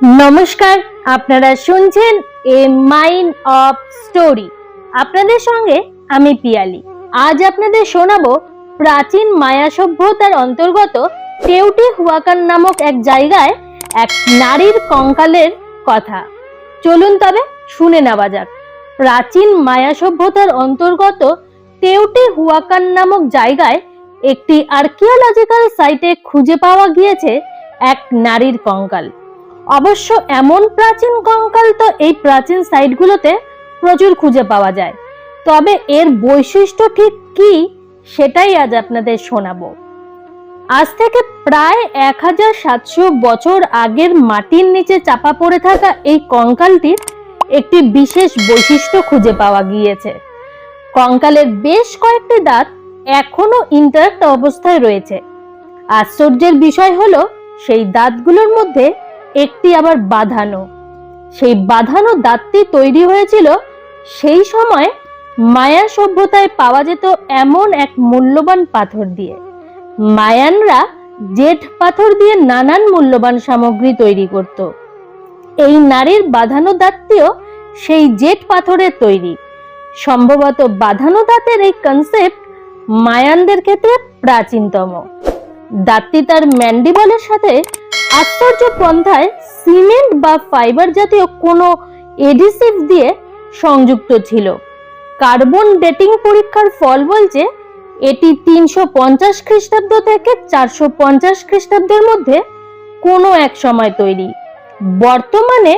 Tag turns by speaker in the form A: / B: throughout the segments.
A: নমস্কার, আপনারা শুনছেন এ মাইন্ড অফ স্টোরি আপনাদের সঙ্গে আমি পিয়ালি। আজ আপনাদের শোনাবো প্রাচীন মায়া সভ্যতার অন্তর্গত তেউটি হুয়াকান নামক এক জায়গায় এক নারীর কঙ্কালের কথা। চলুন তবে শুনে নেওয়া যাক। প্রাচীন মায়া সভ্যতার অন্তর্গত তেউটি হুয়াকান নামক জায়গায় একটি আর্কিওলজিক্যাল সাইটে খুঁজে পাওয়া গিয়েছে এক নারীর কঙ্কাল। অবশ্য এমন প্রাচীন কঙ্কাল তো এই প্রাচীন সাইটগুলোতে প্রচুর খুঁজে পাওয়া যায়। তবে এর বৈশিষ্ট্য ঠিক কি সেটাই আজ আপনাদের শোনাবো। আজ থেকে প্রায় এক হাজার সাতশো বছর আগের মাটির নিচে চাপা পড়ে থাকা এই কঙ্কালটির একটি বিশেষ বৈশিষ্ট্য খুঁজে পাওয়া গিয়েছে। কঙ্কালের বেশ কয়েকটি দাঁত এখনও ইন্টাক্ট অবস্থায় রয়েছে। আশ্চর্যের বিষয় হলো, সেই দাঁতগুলোর মধ্যে একটি আবার বাঁধানো। সেই বাঁধানো দাঁতটি তৈরি হয়েছিল সেই সময় মায়া সভ্যতায় পাওয়া যেত এমন এক মূল্যবান পাথর দিয়ে। মায়ানরা জেঠ পাথর দিয়ে নানান মূল্যবান সামগ্রী তৈরি করত। এই নারীর বাঁধানো দাঁতটিও সেই জেঠ পাথরের তৈরি। সম্ভবত বাঁধানো দাঁতের এই কনসেপ্ট মায়ানদের ক্ষেত্রে প্রাচীনতম। দাঁতটি তার ম্যান্ডিবলের সাথে আশ্চর্য পন্থায় সিমেন্ট বা ফাইবার জাতীয় কোনো এডিসিভ দিয়ে সংযুক্ত ছিল। কার্বন ডেটিং পরীক্ষার ফল বলছে, এটি তিনশো পঞ্চাশ খ্রিস্টাব্দ থেকে চারশো পঞ্চাশ খ্রিস্টাব্দের মধ্যে কোনো এক সময় তৈরি। বর্তমানে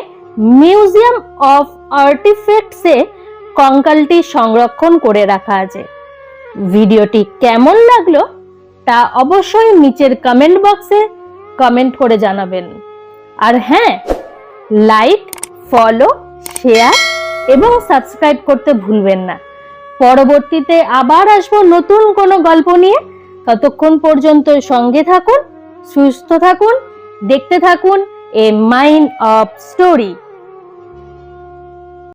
A: মিউজিয়াম অফ আর্টিফ্যাক্টসে কঙ্কালটি সংরক্ষণ করে রাখা আছে। ভিডিওটি কেমন লাগল তা অবশ্যই নিচের কমেন্ট বক্সে কমেন্ট করে জানাবেন। আর হ্যাঁ লাইক ফলো শেয়ার এবং সাবস্ক্রাইব করতে ভুলবেন না। পরবর্তীতে আবার আসব নতুন কোনো গল্প নিয়ে। ততক্ষণ পর্যন্ত সঙ্গে থাকুন, সুস্থ থাকুন, দেখতে থাকুন, এ মাইন্ড অফ স্টোরি